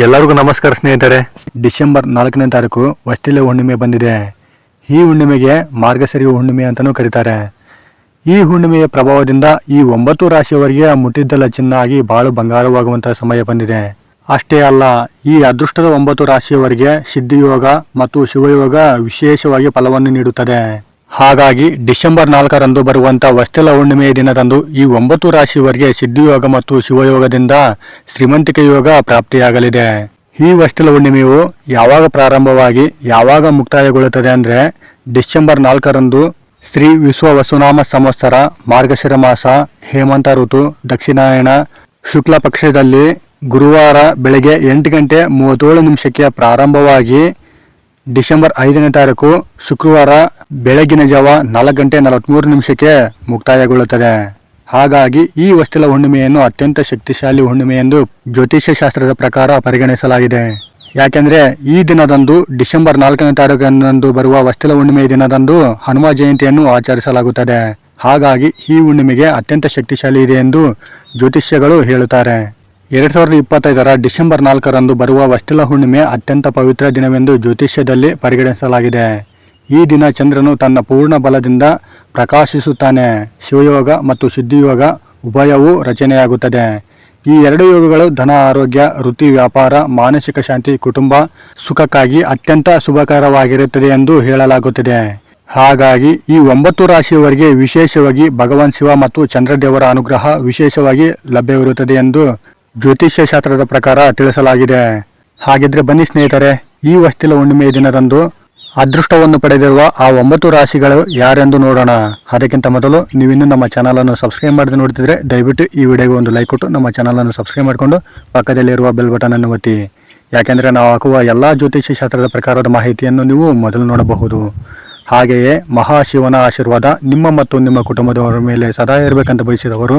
ಎಲ್ಲರಿಗೂ ನಮಸ್ಕಾರ ಸ್ನೇಹಿತರೆ. ಡಿಸೆಂಬರ್ ನಾಲ್ಕನೇ ತಾರೀಕು ವಸ್ತಿಲೆ ಹುಣ್ಣಿಮೆ ಬಂದಿದೆ. ಈ ಹುಣ್ಣಿಮೆಗೆ ಮಾರ್ಗಸರಿ ಹುಣ್ಣಿಮೆ ಅಂತಲೂ ಕರೀತಾರೆ. ಈ ಹುಣ್ಣಿಮೆಯ ಪ್ರಭಾವದಿಂದ ಈ ಒಂಬತ್ತು ರಾಶಿಯವರಿಗೆ ಮುಟ್ಟಿದ್ದಲ್ಲ ಚಿನ್ನಾಗಿ ಬಾಳು ಬಂಗಾರವಾಗುವಂತಹ ಸಮಯ ಬಂದಿದೆ. ಅಷ್ಟೇ ಅಲ್ಲ, ಈ ಅದೃಷ್ಟದ ಒಂಬತ್ತು ರಾಶಿಯವರಿಗೆ ಸಿದ್ಧಿಯೋಗ ಮತ್ತು ಶಿವಯೋಗ ವಿಶೇಷವಾಗಿ ಫಲವನ್ನು ನೀಡುತ್ತದೆ. ಹಾಗಾಗಿ ಡಿಸೆಂಬರ್ ನಾಲ್ಕರಂದು ಬರುವಂತ ವಸ್ತಿಲ ಹುಣ್ಣಿಮೆಯ ದಿನದಂದು ಈ ಒಂಬತ್ತು ರಾಶಿಯವರಿಗೆ ಸಿದ್ಧಿಯೋಗ ಮತ್ತು ಶಿವಯೋಗದಿಂದ ಶ್ರೀಮಂತಿಕೆ ಯೋಗ ಪ್ರಾಪ್ತಿಯಾಗಲಿದೆ. ಈ ವಸ್ತಿಲ ಹುಣ್ಣಿಮೆಯು ಯಾವಾಗ ಪ್ರಾರಂಭವಾಗಿ ಯಾವಾಗ ಮುಕ್ತಾಯಗೊಳ್ಳುತ್ತದೆ ಅಂದರೆ ಡಿಸೆಂಬರ್ ನಾಲ್ಕರಂದು ಶ್ರೀ ವಿಶ್ವ ವಸುನಾಮ ಸಂವತ್ಸರ, ಮಾರ್ಗಶಿರ ಮಾಸ, ಹೇಮಂತ ಋತು ದಕ್ಷಿಣಾಯಣ ಶುಕ್ಲ ಪಕ್ಷದಲ್ಲಿ ಗುರುವಾರ ಬೆಳಗ್ಗೆ ಎಂಟು ಗಂಟೆ ಮೂವತ್ತೇಳು ನಿಮಿಷಕ್ಕೆ ಪ್ರಾರಂಭವಾಗಿ ಡಿಸೆಂಬರ್ ಐದನೇ ತಾರೀಕು ಶುಕ್ರವಾರ ಬೆಳಗಿನ ಜಾವ ನಾಲ್ಕು ಗಂಟೆ ನಲವತ್ಮೂರು ನಿಮಿಷಕ್ಕೆ ಮುಕ್ತಾಯಗೊಳ್ಳುತ್ತದೆ. ಹಾಗಾಗಿ ಈ ವಸ್ತಿಲ ಹುಣ್ಣಿಮೆಯನ್ನು ಅತ್ಯಂತ ಶಕ್ತಿಶಾಲಿ ಹುಣ್ಣಿಮೆ ಎಂದು ಜ್ಯೋತಿಷ್ಯ ಶಾಸ್ತ್ರದ ಪ್ರಕಾರ ಪರಿಗಣಿಸಲಾಗಿದೆ. ಯಾಕೆಂದ್ರೆ ಈ ದಿನದಂದು ಡಿಸೆಂಬರ್ ನಾಲ್ಕನೇ ತಾರೀಕಿನಂದು ಬರುವ ವಸ್ತಿಲ ಹುಣ್ಣಿಮೆ ದಿನದಂದು ಹನುಮ ಜಯಂತಿಯನ್ನು ಆಚರಿಸಲಾಗುತ್ತದೆ. ಹಾಗಾಗಿ ಈ ಹುಣ್ಣಿಮೆಗೆ ಅತ್ಯಂತ ಶಕ್ತಿಶಾಲಿ ಇದೆ ಎಂದು ಜ್ಯೋತಿಷ್ಯಗಳು ಹೇಳುತ್ತಾರೆ. ಎರಡ್ ಸಾವಿರದ ಇಪ್ಪತ್ತೈದರ ಡಿಸೆಂಬರ್ ನಾಲ್ಕರಂದು ಬರುವ ವಸ್ತಿಲ ಹುಣ್ಣಿಮೆ ಅತ್ಯಂತ ಪವಿತ್ರ ದಿನವೆಂದು ಜ್ಯೋತಿಷ್ಯದಲ್ಲಿ ಪರಿಗಣಿಸಲಾಗಿದೆ. ಈ ದಿನ ಚಂದ್ರನು ತನ್ನ ಪೂರ್ಣ ಬಲದಿಂದ ಪ್ರಕಾಶಿಸುತ್ತಾನೆ. ಶಿವಯೋಗ ಮತ್ತು ಸಿದ್ಧಿಯೋಗ ಉಭಯವೂ ರಚನೆಯಾಗುತ್ತದೆ. ಈ ಎರಡು ಯೋಗಗಳು ಧನ, ಆರೋಗ್ಯ, ವೃತ್ತಿ, ವ್ಯಾಪಾರ, ಮಾನಸಿಕ ಶಾಂತಿ, ಕುಟುಂಬ, ಸುಖಕ್ಕಾಗಿ ಅತ್ಯಂತ ಶುಭಕರವಾಗಿರುತ್ತದೆ ಎಂದು ಹೇಳಲಾಗುತ್ತದೆ. ಹಾಗಾಗಿ ಈ ಒಂಬತ್ತು ರಾಶಿಯವರಿಗೆ ವಿಶೇಷವಾಗಿ ಭಗವಾನ್ ಶಿವ ಮತ್ತು ಚಂದ್ರದೇವರ ಅನುಗ್ರಹ ವಿಶೇಷವಾಗಿ ಲಭ್ಯವಿರುತ್ತದೆ ಎಂದು ಜ್ಯೋತಿಷ್ಯ ಶಾಸ್ತ್ರದ ಪ್ರಕಾರ ತಿಳಿಸಲಾಗಿದೆ. ಹಾಗಿದ್ರೆ ಬನ್ನಿ ಸ್ನೇಹಿತರೆ, ಈ ವಸ್ತಿಲ ಹುಣ್ಣಿಮೆಯ ದಿನದಂದು ಅದೃಷ್ಟವನ್ನು ಪಡೆದಿರುವ ಆ ಒಂಬತ್ತು ರಾಶಿಗಳು ಯಾರೆಂದು ನೋಡೋಣ. ಅದಕ್ಕಿಂತ ಮೊದಲು ನೀವಿನ್ನೂ ನಮ್ಮ ಚಾನಲನ್ನು ಸಬ್ಸ್ಕ್ರೈಬ್ ಮಾಡದೆ ನೋಡ್ತಿದ್ರೆ ದಯವಿಟ್ಟು ಈ ವಿಡಿಯೋಗೆ ಒಂದು ಲೈಕ್ ಕೊಟ್ಟು ನಮ್ಮ ಚಾನಲನ್ನು ಸಬ್ಸ್ಕ್ರೈಬ್ ಮಾಡಿಕೊಂಡು ಪಕ್ಕದಲ್ಲಿರುವ ಬೆಲ್ ಬಟನ್ ಅನ್ನು ಒತ್ತಿ. ಯಾಕೆಂದರೆ ನಾವು ಹಾಕುವ ಎಲ್ಲ ಜ್ಯೋತಿಷ್ಯ ಶಾಸ್ತ್ರದ ಪ್ರಕಾರದ ಮಾಹಿತಿಯನ್ನು ನೀವು ಮೊದಲು ನೋಡಬಹುದು. ಹಾಗೆಯೇ ಮಹಾಶಿವನ ಆಶೀರ್ವಾದ ನಿಮ್ಮ ಮತ್ತು ನಿಮ್ಮ ಕುಟುಂಬದವರ ಮೇಲೆ ಸದಾ ಇರಬೇಕಂತ ಬಯಸಿದವರು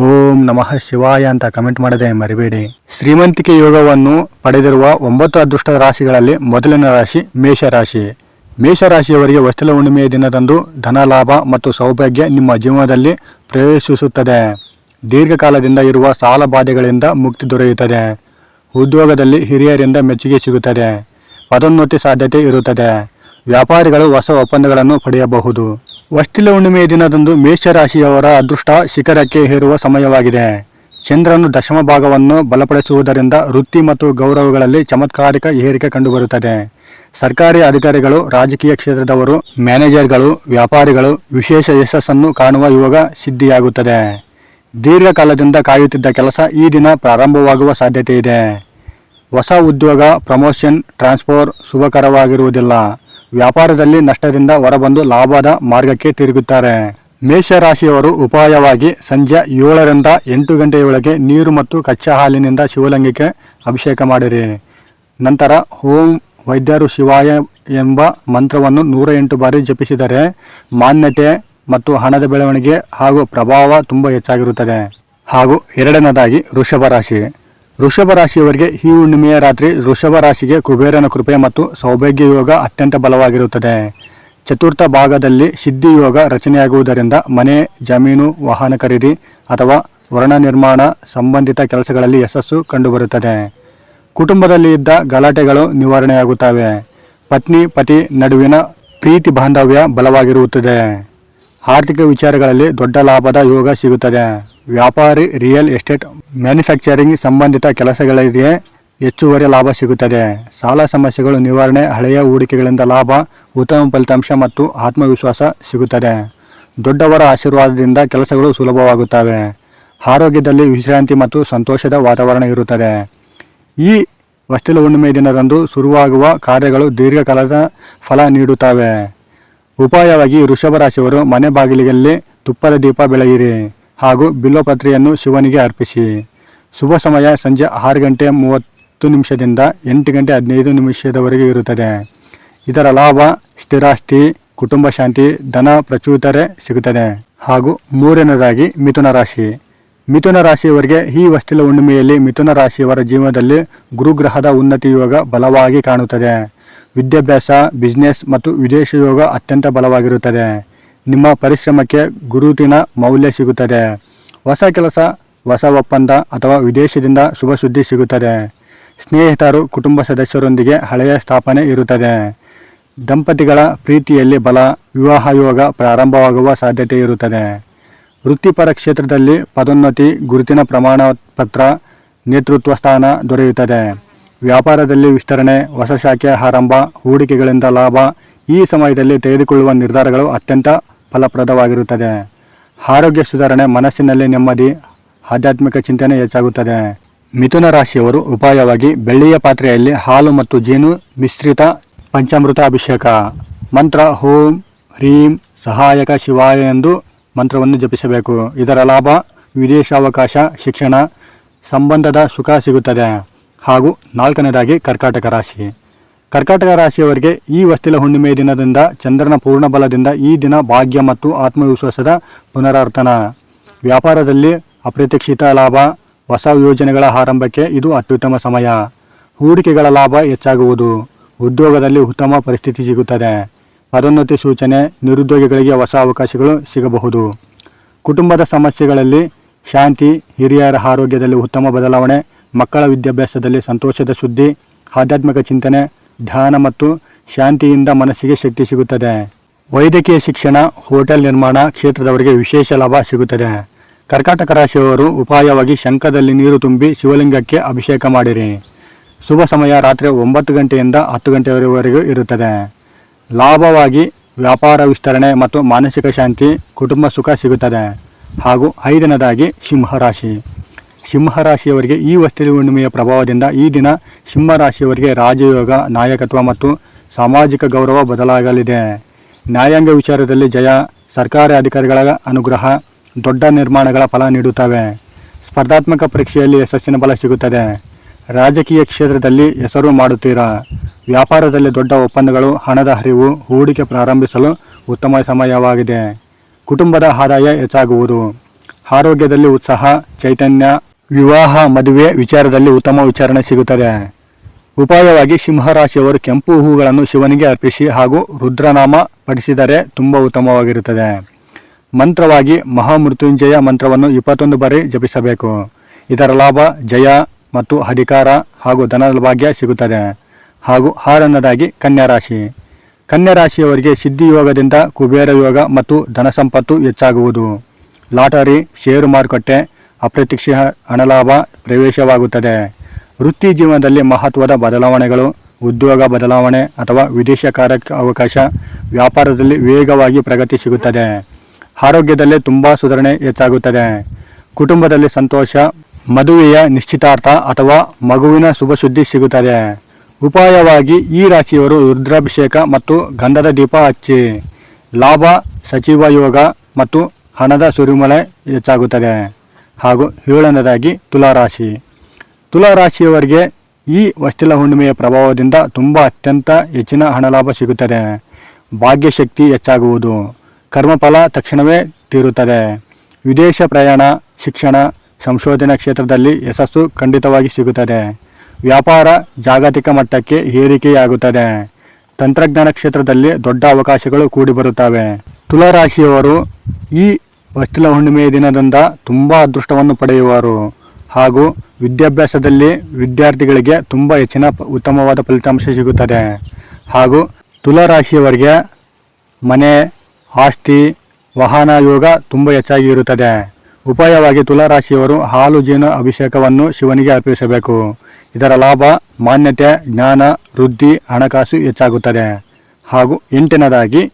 ಓಂ ನಮಃ ಶಿವಾಯ ಅಂತ ಕಮೆಂಟ್ ಮಾಡದೆ, ಮರಿಬೇಡಿ. ಶ್ರೀಮಂತಿಕೆ ಯೋಗವನ್ನು ಪಡೆದಿರುವ ಒಂಬತ್ತು ಅದೃಷ್ಟ ರಾಶಿಗಳಲ್ಲಿ ಮೊದಲನೇ ರಾಶಿ ಮೇಷರಾಶಿ. ಮೇಷರಾಶಿಯವರಿಗೆ ವಸ್ತುಲ ಹುಣ್ಣಿಮೆಯ ದಿನದಂದು ಧನ ಲಾಭ ಮತ್ತು ಸೌಭಾಗ್ಯ ನಿಮ್ಮ ಜೀವನದಲ್ಲಿ ಪ್ರವೇಶಿಸುತ್ತದೆ. ದೀರ್ಘಕಾಲದಿಂದ ಇರುವ ಸಾಲ ಬಾಧೆಗಳಿಂದ ಮುಕ್ತಿ ದೊರೆಯುತ್ತದೆ. ಉದ್ಯೋಗದಲ್ಲಿ ಹಿರಿಯರಿಂದ ಮೆಚ್ಚುಗೆ ಸಿಗುತ್ತದೆ. ಪದೋನ್ನತಿ ಸಾಧ್ಯತೆ ಇರುತ್ತದೆ. ವ್ಯಾಪಾರಿಗಳು ಹೊಸ ಒಪ್ಪಂದಗಳನ್ನು ಪಡೆಯಬಹುದು. ವಸ್ತಿಲ ಹುಣ್ಣಿಮೆಯ ದಿನದಂದು ಮೇಷರಾಶಿಯವರ ಅದೃಷ್ಟ ಶಿಖರಕ್ಕೆ ಹೇರುವ ಸಮಯವಾಗಿದೆ. ಚಂದ್ರನು ದಶಮ ಭಾಗವನ್ನು ಬಲಪಡಿಸುವುದರಿಂದ ವೃತ್ತಿ ಮತ್ತು ಗೌರವಗಳಲ್ಲಿ ಚಮತ್ಕಾರಿಕ ಏರಿಕೆ ಕಂಡುಬರುತ್ತದೆ. ಸರ್ಕಾರಿ ಅಧಿಕಾರಿಗಳು, ರಾಜಕೀಯ ಕ್ಷೇತ್ರದವರು, ಮ್ಯಾನೇಜರ್ಗಳು, ವ್ಯಾಪಾರಿಗಳು ವಿಶೇಷ ಯಶಸ್ಸನ್ನು ಕಾಣುವ ಯೋಗ ಸಿದ್ಧಿಯಾಗುತ್ತದೆ. ದೀರ್ಘಕಾಲದಿಂದ ಕಾಯುತ್ತಿದ್ದ ಕೆಲಸ ಈ ದಿನ ಪ್ರಾರಂಭವಾಗುವ ಸಾಧ್ಯತೆ ಇದೆ ಹೊಸ ಉದ್ಯೋಗ, ಪ್ರಮೋಷನ್, ಟ್ರಾನ್ಸ್ಫೋರ್ ಶುಭಕರವಾಗಿರುವುದಿಲ್ಲ. ವ್ಯಾಪಾರದಲ್ಲಿ ನಷ್ಟದಿಂದ ಹೊರಬಂದು ಲಾಭದ ಮಾರ್ಗಕ್ಕೆ ತಿರುಗುತ್ತಾರೆ. ಮೇಷರಾಶಿಯವರು ಉಪಾಯವಾಗಿ ಸಂಜೆ ಏಳರಿಂದ ಎಂಟು ಗಂಟೆಯೊಳಗೆ ನೀರು ಮತ್ತು ಕಚ್ಚಾ ಹಾಲಿನಿಂದ ಶಿವಲಿಂಗಕ್ಕೆ ಅಭಿಷೇಕ ಮಾಡಿರಿ. ನಂತರ ಓಂ ವೈದ್ಯರು ಶಿವಾಯ ಎಂಬ ಮಂತ್ರವನ್ನು ನೂರ ಎಂಟು ಬಾರಿ ಜಪಿಸಿದರೆ ಮಾನ್ಯತೆ ಮತ್ತು ಹಣದ ಬೆಳವಣಿಗೆ ಹಾಗೂ ಪ್ರಭಾವ ತುಂಬ ಹೆಚ್ಚಾಗಿರುತ್ತದೆ. ಹಾಗೂ ಎರಡನೇದಾಗಿ ವೃಷಭ ರಾಶಿ. ವೃಷಭ ರಾಶಿಯವರಿಗೆ ಈ ಹುಣ್ಣಿಮೆಯ ರಾತ್ರಿ ವೃಷಭ ರಾಶಿಗೆ ಕುಬೇರನ ಕೃಪೆ ಮತ್ತು ಸೌಭಾಗ್ಯ ಯೋಗ ಅತ್ಯಂತ ಬಲವಾಗಿರುತ್ತದೆ. ಚತುರ್ಥ ಭಾಗದಲ್ಲಿ ಸಿದ್ಧಿ ಯೋಗ ರಚನೆಯಾಗುವುದರಿಂದ ಮನೆ, ಜಮೀನು, ವಾಹನ ಖರೀದಿ ಅಥವಾ ವರ್ಣ ನಿರ್ಮಾಣ ಸಂಬಂಧಿತ ಕೆಲಸಗಳಲ್ಲಿ ಯಶಸ್ಸು ಕಂಡುಬರುತ್ತದೆ. ಕುಟುಂಬದಲ್ಲಿ ಇದ್ದ ಗಲಾಟೆಗಳು ನಿವಾರಣೆಯಾಗುತ್ತವೆ. ಪತ್ನಿ, ಪತಿ ನಡುವಿನ ಪ್ರೀತಿ ಬಾಂಧವ್ಯ ಬಲವಾಗಿರುತ್ತದೆ. ಆರ್ಥಿಕ ವಿಚಾರಗಳಲ್ಲಿ ದೊಡ್ಡ ಲಾಭದ ಯೋಗ ಸಿಗುತ್ತದೆ. ವ್ಯಾಪಾರಿ ರಿಯಲ್ ಎಸ್ಟೇಟ್ ಮ್ಯಾನುಫ್ಯಾಕ್ಚರಿಂಗ್ ಸಂಬಂಧಿತ ಕೆಲಸಗಳಿಗೆ ಹೆಚ್ಚುವರಿ ಲಾಭ ಸಿಗುತ್ತದೆ. ಸಾಲ ಸಮಸ್ಯೆಗಳು ನಿವಾರಣೆ, ಹಳೆಯ ಹೂಡಿಕೆಗಳಿಂದ ಲಾಭ, ಉತ್ತಮ ಫಲಿತಾಂಶ ಮತ್ತು ಆತ್ಮವಿಶ್ವಾಸ ಸಿಗುತ್ತದೆ. ದೊಡ್ಡವರ ಆಶೀರ್ವಾದದಿಂದ ಕೆಲಸಗಳು ಸುಲಭವಾಗುತ್ತವೆ. ಆರೋಗ್ಯದಲ್ಲಿ ವಿಶ್ರಾಂತಿ ಮತ್ತು ಸಂತೋಷದ ವಾತಾವರಣ ಇರುತ್ತದೆ. ಈ ವಸ್ತಿಲ ಹುಣ್ಣಿಮೆ ದಿನದಂದು ಶುರುವಾಗುವ ಕಾರ್ಯಗಳು ದೀರ್ಘಕಾಲದ ಫಲ ನೀಡುತ್ತವೆ. ಉಪಾಯವಾಗಿ ವೃಷಭ ರಾಶಿಯವರು ಮನೆ ಬಾಗಿಲಿನಲ್ಲಿ ತುಪ್ಪದ ದೀಪ ಬೆಳೆಯಿರಿ. ಹಾಗೂ ಬಿಲ್ಲೋಪತ್ರೆಯನ್ನು ಶಿವನಿಗೆ ಅರ್ಪಿಸಿ. ಶುಭ ಸಮಯ ಸಂಜೆ ಆರು ಗಂಟೆ ಮೂವತ್ತು ನಿಮಿಷದಿಂದ ಎಂಟು ಗಂಟೆ ಹದಿನೈದು ನಿಮಿಷದವರೆಗೆ ಇರುತ್ತದೆ. ಇದರ ಲಾಭ, ಸ್ಥಿರಾಸ್ತಿ, ಕುಟುಂಬ ಶಾಂತಿ, ಧನ ಪ್ರಚುತರೆ ಸಿಗುತ್ತದೆ. ಹಾಗೂ ಮೂರನೇದಾಗಿ ಮಿಥುನ ರಾಶಿ. ಮಿಥುನ ರಾಶಿಯವರಿಗೆ ಈ ವಸ್ತಿಲ ಹುಣ್ಣಿಮೆಯಲ್ಲಿ ಮಿಥುನ ರಾಶಿಯವರ ಜೀವನದಲ್ಲಿ ಗುರುಗ್ರಹದ ಉನ್ನತಿ ಯೋಗ ಬಲವಾಗಿ ಕಾಣುತ್ತದೆ. ವಿದ್ಯಾಭ್ಯಾಸ ಬಿಸ್ನೆಸ್ ಮತ್ತು ವಿದೇಶ ಯೋಗ ಅತ್ಯಂತ ಬಲವಾಗಿರುತ್ತದೆ. ನಿಮ್ಮ ಪರಿಶ್ರಮಕ್ಕೆ ಗುರುತಿನ ಮೌಲ್ಯ ಸಿಗುತ್ತದೆ. ಹೊಸ ಕೆಲಸ, ಹೊಸ ಒಪ್ಪಂದ ಅಥವಾ ವಿದೇಶದಿಂದ ಶುಭ ಸುದ್ದಿ ಸಿಗುತ್ತದೆ. ಸ್ನೇಹಿತರು, ಕುಟುಂಬ ಸದಸ್ಯರೊಂದಿಗೆ ಹಳೆಯ ಸ್ಥಾಪನೆ ಇರುತ್ತದೆ. ದಂಪತಿಗಳ ಪ್ರೀತಿಯಲ್ಲಿ ಬಲ, ವಿವಾಹ ಯೋಗ ಪ್ರಾರಂಭವಾಗುವ ಸಾಧ್ಯತೆ ಇರುತ್ತದೆ. ವೃತ್ತಿಪರ ಕ್ಷೇತ್ರದಲ್ಲಿ ಪದೋನ್ನತಿ, ಗುರುತಿನ ಪ್ರಮಾಣ ಪತ್ರ, ನೇತೃತ್ವ ಸ್ಥಾನ ದೊರೆಯುತ್ತದೆ. ವ್ಯಾಪಾರದಲ್ಲಿ ವಿಸ್ತರಣೆ, ಹೊಸ ಶಾಖೆ ಆರಂಭ, ಹೂಡಿಕೆಗಳಿಂದ ಲಾಭ ಈ ಸಮಯದಲ್ಲಿ ತೆಗೆದುಕೊಳ್ಳುವ ನಿರ್ಧಾರಗಳು ಅತ್ಯಂತ ಫಲಪ್ರದವಾಗಿರುತ್ತದೆ. ಆರೋಗ್ಯ ಸುಧಾರಣೆ ಮನಸ್ಸಿನಲ್ಲಿ ನೆಮ್ಮದಿ, ಆಧ್ಯಾತ್ಮಿಕ ಚಿಂತನೆ ಹೆಚ್ಚಾಗುತ್ತದೆ. ಮಿಥುನ ರಾಶಿಯವರು ಉಪಾಯವಾಗಿ ಬೆಳ್ಳಿಯ ಪಾತ್ರೆಯಲ್ಲಿ ಹಾಲು ಮತ್ತು ಜೇನು ಮಿಶ್ರಿತ ಪಂಚಾಮೃತ ಅಭಿಷೇಕ. ಮಂತ್ರ ಓಂ ಹ್ರೀಂ ಸಹಾಯಕ ಶಿವಾಯ ಎಂದು ಮಂತ್ರವನ್ನು ಜಪಿಸಬೇಕು. ಇದರ ಲಾಭ ವಿದೇಶಾವಕಾಶ, ಶಿಕ್ಷಣ, ಸಂಬಂಧದ ಸುಖ ಸಿಗುತ್ತದೆ. ಹಾಗೂ ನಾಲ್ಕನೇದಾಗಿ ಕರ್ಕಾಟಕ ರಾಶಿ. ಕರ್ಕಾಟಕ ರಾಶಿಯವರಿಗೆ ಈ ವಸ್ತಿಲ ಹುಣ್ಣಿಮೆ ದಿನದಿಂದ ಚಂದ್ರನ ಪೂರ್ಣ ಬಲದಿಂದ ಈ ದಿನ ಭಾಗ್ಯ ಮತ್ತು ಆತ್ಮವಿಶ್ವಾಸದ ಪುನರಾರ್ಥನ ವ್ಯಾಪಾರದಲ್ಲಿ ಅಪ್ರತೀಕ್ಷಿತ ಲಾಭ, ಹೊಸ ಯೋಜನೆಗಳ ಆರಂಭಕ್ಕೆ ಇದು ಅತ್ಯುತ್ತಮ ಸಮಯ. ಹೂಡಿಕೆಗಳ ಲಾಭ ಹೆಚ್ಚಾಗುವುದು. ಉದ್ಯೋಗದಲ್ಲಿ ಉತ್ತಮ ಪರಿಸ್ಥಿತಿ ಸಿಗುತ್ತದೆ. ಪದೋನ್ನತಿ ಸೂಚನೆ, ನಿರುದ್ಯೋಗಿಗಳಿಗೆ ಹೊಸ ಅವಕಾಶಗಳು ಸಿಗಬಹುದು. ಕುಟುಂಬದ ಸಮಸ್ಯೆಗಳಲ್ಲಿ ಶಾಂತಿ, ಹಿರಿಯರ ಆರೋಗ್ಯದಲ್ಲಿ ಉತ್ತಮ ಬದಲಾವಣೆ, ಮಕ್ಕಳ ವಿದ್ಯಾಭ್ಯಾಸದಲ್ಲಿ ಸಂತೋಷದ ಸುದ್ದಿ, ಆಧ್ಯಾತ್ಮಿಕ ಚಿಂತನೆ ಧ್ಯಾನ ಮತ್ತು ಶಾಂತಿಯಿಂದ ಮನಸ್ಸಿಗೆ ಶಕ್ತಿ ಸಿಗುತ್ತದೆ. ವೈದ್ಯಕೀಯ ಶಿಕ್ಷಣ, ಹೋಟೆಲ್ ನಿರ್ಮಾಣ ಕ್ಷೇತ್ರದವರಿಗೆ ವಿಶೇಷ ಲಾಭ ಸಿಗುತ್ತದೆ. ಕರ್ಕಾಟಕ ರಾಶಿಯವರು ಉಪಾಯವಾಗಿ ಶಂಖದಲ್ಲಿ ನೀರು ತುಂಬಿ ಶಿವಲಿಂಗಕ್ಕೆ ಅಭಿಷೇಕ ಮಾಡಿರಿ. ಶುಭ ಸಮಯ ರಾತ್ರಿ ಒಂಬತ್ತು ಗಂಟೆಯಿಂದ ಹತ್ತು ಗಂಟೆಯವರೆಗೂ ಇರುತ್ತದೆ. ಲಾಭವಾಗಿ ವ್ಯಾಪಾರ ವಿಸ್ತರಣೆ ಮತ್ತು ಮಾನಸಿಕ ಶಾಂತಿ, ಕುಟುಂಬ ಸುಖ ಸಿಗುತ್ತದೆ. ಹಾಗೂ ಐದನೇದಾಗಿ ಸಿಂಹರಾಶಿ ಸಿಂಹರಾಶಿಯವರಿಗೆ ಈ ವಸ್ತು ಹುಣ್ಣಿಮೆಯ ಪ್ರಭಾವದಿಂದ ಈ ದಿನ ಸಿಂಹರಾಶಿಯವರಿಗೆ ರಾಜಯೋಗ, ನಾಯಕತ್ವ ಮತ್ತು ಸಾಮಾಜಿಕ ಗೌರವ ಬದಲಾಗಲಿದೆ. ನ್ಯಾಯಾಂಗ ವಿಚಾರದಲ್ಲಿ ಜಯ, ಸರ್ಕಾರಿ ಅಧಿಕಾರಿಗಳ ಅನುಗ್ರಹ, ದೊಡ್ಡ ನಿರ್ಮಾಣಗಳ ಫಲ ನೀಡುತ್ತವೆ. ಸ್ಪರ್ಧಾತ್ಮಕ ಪರೀಕ್ಷೆಯಲ್ಲಿ ಯಶಸ್ಸಿನ ಬಲ ಸಿಗುತ್ತದೆ. ರಾಜಕೀಯ ಕ್ಷೇತ್ರದಲ್ಲಿ ಹೆಸರು ಮಾಡುತ್ತೀರಾ? ವ್ಯಾಪಾರದಲ್ಲಿ ದೊಡ್ಡ ಒಪ್ಪಂದಗಳು, ಹಣದ ಹರಿವು, ಹೂಡಿಕೆ ಪ್ರಾರಂಭಿಸಲು ಉತ್ತಮ ಸಮಯವಾಗಿದೆ. ಕುಟುಂಬದ ಆದಾಯ ಹೆಚ್ಚಾಗುವುದು. ಆರೋಗ್ಯದಲ್ಲಿ ಉತ್ಸಾಹ, ಚೈತನ್ಯ ವಿವಾಹ ಮದುವೆ ವಿಚಾರದಲ್ಲಿ ಉತ್ತಮ ವಿಚಾರಣೆ ಸಿಗುತ್ತದೆ. ಉಪಾಯವಾಗಿ ಸಿಂಹರಾಶಿಯವರು ಕೆಂಪು ಹೂಗಳನ್ನು ಶಿವನಿಗೆ ಅರ್ಪಿಸಿ ಹಾಗೂ ರುದ್ರನಾಮ ಪಠಿಸಿದರೆ ತುಂಬ ಉತ್ತಮವಾಗಿರುತ್ತದೆ. ಮಂತ್ರವಾಗಿ ಮಹಾಮೃತ್ಯುಂಜಯ ಮಂತ್ರವನ್ನು ಇಪ್ಪತ್ತೊಂದು ಬಾರಿ ಜಪಿಸಬೇಕು. ಇದರ ಲಾಭ, ಜಯ ಮತ್ತು ಅಧಿಕಾರ ಹಾಗೂ ಧನದ ಭಾಗ್ಯ ಸಿಗುತ್ತದೆ. ಹಾಗೂ ಹಾರನ್ನದಾಗಿ ಕನ್ಯಾ ರಾಶಿ ಕನ್ಯಾ ರಾಶಿಯವರಿಗೆ ಸಿದ್ಧಿಯೋಗದಿಂದ ಕುಬೇರ ಯೋಗ ಮತ್ತು ಧನ ಸಂಪತ್ತು ಹೆಚ್ಚಾಗುವುದು. ಲಾಟರಿ, ಷೇರು ಮಾರುಕಟ್ಟೆ ಅಪ್ರತೀಕ್ಷಿತ ಹಣಲಾಭ ಪ್ರವೇಶವಾಗುತ್ತದೆ. ವೃತ್ತಿ ಜೀವನದಲ್ಲಿ ಮಹತ್ವದ ಬದಲಾವಣೆಗಳು, ಉದ್ಯೋಗ ಬದಲಾವಣೆ ಅಥವಾ ವಿದೇಶ ಕಾರ್ಯ ಅವಕಾಶ ವ್ಯಾಪಾರದಲ್ಲಿ ವೇಗವಾಗಿ ಪ್ರಗತಿ ಸಿಗುತ್ತದೆ. ಆರೋಗ್ಯದಲ್ಲಿ ತುಂಬ ಸುಧಾರಣೆ ಹೆಚ್ಚಾಗುತ್ತದೆ. ಕುಟುಂಬದಲ್ಲಿ ಸಂತೋಷ, ಮದುವೆಯ ನಿಶ್ಚಿತಾರ್ಥ ಅಥವಾ ಮಗುವಿನ ಶುಭ ಸುದ್ದಿ ಸಿಗುತ್ತದೆ. ಉಪಾಯವಾಗಿ ಈ ರಾಶಿಯವರು ರುದ್ರಾಭಿಷೇಕ ಮತ್ತು ಗಂಧದ ದೀಪ ಹಚ್ಚಿ, ಲಾಭ, ಸಚಿವ ಯೋಗ ಮತ್ತು ಹಣದ ಸುರಿಮಳೆ ಹೆಚ್ಚಾಗುತ್ತದೆ. ಹಾಗೂ ಏಳನೇದಾಗಿ ತುಲಾರಾಶಿ. ತುಲಾರಾಶಿಯವರಿಗೆ ಈ ವಸ್ತಿಲ ಹುಣ್ಣಿಮೆಯ ಪ್ರಭಾವದಿಂದ ತುಂಬ ಅತ್ಯಂತ ಹೆಚ್ಚಿನ ಹಣ ಲಾಭ ಸಿಗುತ್ತದೆ. ಭಾಗ್ಯಶಕ್ತಿ ಹೆಚ್ಚಾಗುವುದು. ಕರ್ಮಫಲ ತಕ್ಷಣವೇ ತೀರುತ್ತದೆ. ವಿದೇಶ ಪ್ರಯಾಣ, ಶಿಕ್ಷಣ, ಸಂಶೋಧನಾ ಕ್ಷೇತ್ರದಲ್ಲಿ ಯಶಸ್ಸು ಖಂಡಿತವಾಗಿ ಸಿಗುತ್ತದೆ. ವ್ಯಾಪಾರ, ಜಾಗತಿಕ ಮಟ್ಟಕ್ಕೆ ಏರಿಕೆಯಾಗುತ್ತದೆ. ತಂತ್ರಜ್ಞಾನ ಕ್ಷೇತ್ರದಲ್ಲಿ ದೊಡ್ಡ ಅವಕಾಶಗಳು ಕೂಡಿಬರುತ್ತವೆ. ತುಲಾರಾಶಿಯವರು ಈ ವಸ್ತಿಲ ಹುಣ್ಣಿಮೆಯ ದಿನದಿಂದ ತುಂಬ ಅದೃಷ್ಟವನ್ನು ಪಡೆಯುವರು. ಹಾಗೂ ವಿದ್ಯಾಭ್ಯಾಸದಲ್ಲಿ ವಿದ್ಯಾರ್ಥಿಗಳಿಗೆ ತುಂಬ ಹೆಚ್ಚಿನ ಉತ್ತಮವಾದ ಫಲಿತಾಂಶ ಸಿಗುತ್ತದೆ. ಹಾಗೂ ತುಲಾರಾಶಿಯವರಿಗೆ ಮನೆ, ಆಸ್ತಿ, ವಾಹನ ಯೋಗ ತುಂಬ ಹೆಚ್ಚಾಗಿ ಇರುತ್ತದೆ. ಉಪಾಯವಾಗಿ ತುಲಾರಾಶಿಯವರು ಹಾಲು, ಜೇನು ಅಭಿಷೇಕವನ್ನು ಶಿವನಿಗೆ ಅರ್ಪಿಸಬೇಕು. ಇದರ ಲಾಭ, ಮಾನ್ಯತೆ, ಜ್ಞಾನ, ವೃದ್ಧಿ, ಹಣಕಾಸು ಹೆಚ್ಚಾಗುತ್ತದೆ. ಹಾಗೂ ಎಂಟನೇದಾಗಿ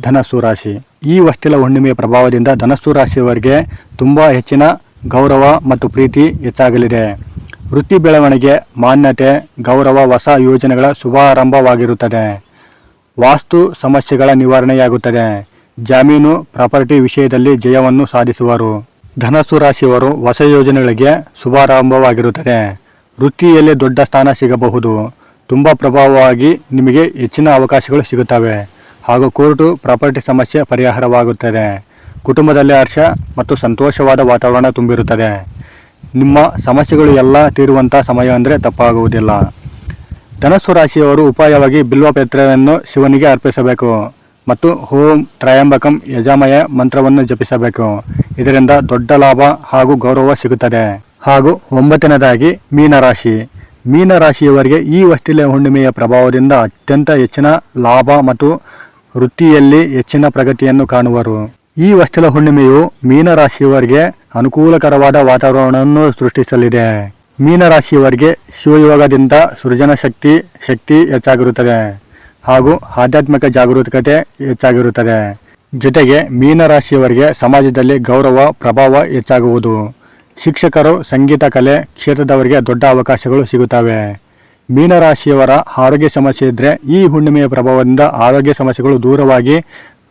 ಧನಸ್ಸು ರಾಶಿ. ಈ ವಸ್ತಿಲ ಹುಣ್ಣಿಮೆಯ ಪ್ರಭಾವದಿಂದ ಧನಸ್ಸು ರಾಶಿಯವರಿಗೆ ತುಂಬ ಹೆಚ್ಚಿನ ಗೌರವ ಮತ್ತು ಪ್ರೀತಿ ಹೆಚ್ಚಾಗಲಿದೆ. ವೃತ್ತಿ ಬೆಳವಣಿಗೆ, ಮಾನ್ಯತೆ, ಗೌರವ, ಹೊಸ ಯೋಜನೆಗಳ ಶುಭಾರಂಭವಾಗಿರುತ್ತದೆ. ವಾಸ್ತು ಸಮಸ್ಯೆಗಳ ನಿವಾರಣೆಯಾಗುತ್ತದೆ. ಜಾಮೀನು, ಪ್ರಾಪರ್ಟಿ ವಿಷಯದಲ್ಲಿ ಜಯವನ್ನು ಸಾಧಿಸುವರು. ಧನಸ್ಸು ರಾಶಿಯವರು ಹೊಸ ಯೋಜನೆಗಳಿಗೆ ಶುಭಾರಂಭವಾಗಿರುತ್ತದೆ. ವೃತ್ತಿಯಲ್ಲಿ ದೊಡ್ಡ ಸ್ಥಾನ ಸಿಗಬಹುದು. ತುಂಬ ಪ್ರಭಾವವಾಗಿ ನಿಮಗೆ ಹೆಚ್ಚಿನ ಅವಕಾಶಗಳು ಸಿಗುತ್ತವೆ. ಹಾಗೂ ಕೋರ್ಟು ಪ್ರಾಪರ್ಟಿ ಸಮಸ್ಯೆ ಪರಿಹಾರವಾಗುತ್ತದೆ. ಕುಟುಂಬದಲ್ಲಿ ಹರ್ಷ ಮತ್ತು ಸಂತೋಷವಾದ ವಾತಾವರಣ ತುಂಬಿರುತ್ತದೆ. ನಿಮ್ಮ ಸಮಸ್ಯೆಗಳು ಎಲ್ಲ ತೀರುವಂಥ ಸಮಯ ಅಂದರೆ ತಪ್ಪಾಗುವುದಿಲ್ಲ. ಧನಸ್ಸು ರಾಶಿಯವರು ಉಪಾಯವಾಗಿ ಬಿಲ್ವ ಪತ್ರವನ್ನು ಶಿವನಿಗೆ ಅರ್ಪಿಸಬೇಕು ಮತ್ತು ಹೋಂ ತ್ರಯಂಬಕಂ ಯಜಾಮಯ ಮಂತ್ರವನ್ನು ಜಪಿಸಬೇಕು. ಇದರಿಂದ ದೊಡ್ಡ ಲಾಭ ಹಾಗೂ ಗೌರವ ಸಿಗುತ್ತದೆ. ಹಾಗೂ ಒಂಬತ್ತನೇದಾಗಿ ಮೀನರಾಶಿ. ಮೀನರಾಶಿಯವರಿಗೆ ಈ ವಸ್ತಿಲೆ ಹುಣ್ಣಿಮೆಯ ಪ್ರಭಾವದಿಂದ ಅತ್ಯಂತ ಹೆಚ್ಚಿನ ಲಾಭ ಮತ್ತು ವೃತ್ತಿಯಲ್ಲಿ ಹೆಚ್ಚಿನ ಪ್ರಗತಿಯನ್ನು ಕಾಣುವರು. ಈ ವಸ್ತುಲ ಹುಣ್ಣಿಮೆಯು ಮೀನರಾಶಿಯವರಿಗೆ ಅನುಕೂಲಕರವಾದ ವಾತಾವರಣವನ್ನು ಸೃಷ್ಟಿಸಲಿದೆ. ಮೀನರಾಶಿಯವರಿಗೆ ಶಿವಯೋಗದಿಂದ ಸೃಜನ ಶಕ್ತಿ ಶಕ್ತಿ ಹೆಚ್ಚಾಗಿರುತ್ತದೆ ಹಾಗೂ ಆಧ್ಯಾತ್ಮಿಕ ಜಾಗರೂಕತೆ ಹೆಚ್ಚಾಗಿರುತ್ತದೆ. ಜೊತೆಗೆ ಮೀನರಾಶಿಯವರಿಗೆ ಸಮಾಜದಲ್ಲಿ ಗೌರವ, ಪ್ರಭಾವ ಹೆಚ್ಚಾಗುವುದು. ಶಿಕ್ಷಕರು, ಸಂಗೀತ, ಕಲೆ ಕ್ಷೇತ್ರದವರಿಗೆ ದೊಡ್ಡ ಅವಕಾಶಗಳು ಸಿಗುತ್ತವೆ. ಮೀನರಾಶಿಯವರ ಆರೋಗ್ಯ ಸಮಸ್ಯೆ ಇದ್ದರೆ ಈ ಹುಣ್ಣಿಮೆಯ ಪ್ರಭಾವದಿಂದ ಆರೋಗ್ಯ ಸಮಸ್ಯೆಗಳು ದೂರವಾಗಿ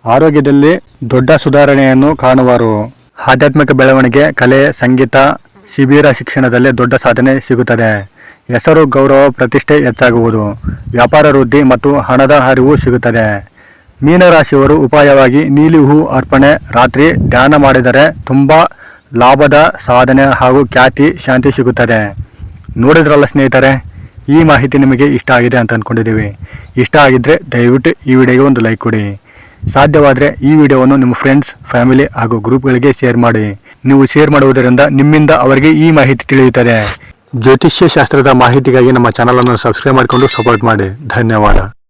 ಆರೋಗ್ಯದಲ್ಲಿ ದೊಡ್ಡ ಸುಧಾರಣೆಯನ್ನು ಕಾಣುವರು. ಆಧ್ಯಾತ್ಮಿಕ ಬೆಳವಣಿಗೆ, ಕಲೆ, ಸಂಗೀತ, ಶಿಬಿರ ಶಿಕ್ಷಣದಲ್ಲಿ ದೊಡ್ಡ ಸಾಧನೆ ಸಿಗುತ್ತದೆ. ಹೆಸರು, ಗೌರವ, ಪ್ರತಿಷ್ಠೆ ಹೆಚ್ಚಾಗುವುದು. ವ್ಯಾಪಾರ ವೃದ್ಧಿ ಮತ್ತು ಹಣದ ಹರಿವು ಸಿಗುತ್ತದೆ. ಮೀನರಾಶಿಯವರು ಉಪಾಯವಾಗಿ ನೀಲಿ ಹೂ ಅರ್ಪಣೆ, ರಾತ್ರಿ ಧ್ಯಾನ ಮಾಡಿದರೆ ತುಂಬ ಲಾಭದ ಸಾಧನೆ ಹಾಗೂ ಖ್ಯಾತಿ, ಶಾಂತಿ ಸಿಗುತ್ತದೆ. ನೋಡಿದ್ರಲ್ಲ ಸ್ನೇಹಿತರೆ ಈ ಮಾಹಿತಿ ನಿಮಗೆ ಇಷ್ಟ ಆಗಿದೆ ಅಂತ ಅಂದ್ಕೊಂಡಿದ್ದೀವಿ ಇಷ್ಟ ಆಗಿದ್ದರೆ ದಯವಿಟ್ಟು ಈ ವಿಡಿಯೋಗೆ ಒಂದು ಲೈಕ್ ಕೊಡಿ. ಸಾಧ್ಯವಾದರೆ ಈ ವಿಡಿಯೋವನ್ನು ನಿಮ್ಮ ಫ್ರೆಂಡ್ಸ್ ಫ್ಯಾಮಿಲಿ ಹಾಗೂ ಗ್ರೂಪ್ಗಳಿಗೆ ಶೇರ್ ಮಾಡಿ. ನೀವು ಶೇರ್ ಮಾಡುವುದರಿಂದ ನಿಮ್ಮಿಂದ ಅವರಿಗೆ ಈ ಮಾಹಿತಿ ತಿಳಿಯುತ್ತದೆ. ಜ್ಯೋತಿಷ್ಯ ಶಾಸ್ತ್ರದ ಮಾಹಿತಿಗಾಗಿ ನಮ್ಮ ಚಾನಲನ್ನು ಸಬ್ಸ್ಕ್ರೈಬ್ ಮಾಡಿಕೊಂಡು ಸಪೋರ್ಟ್ ಮಾಡಿ. ಧನ್ಯವಾದ.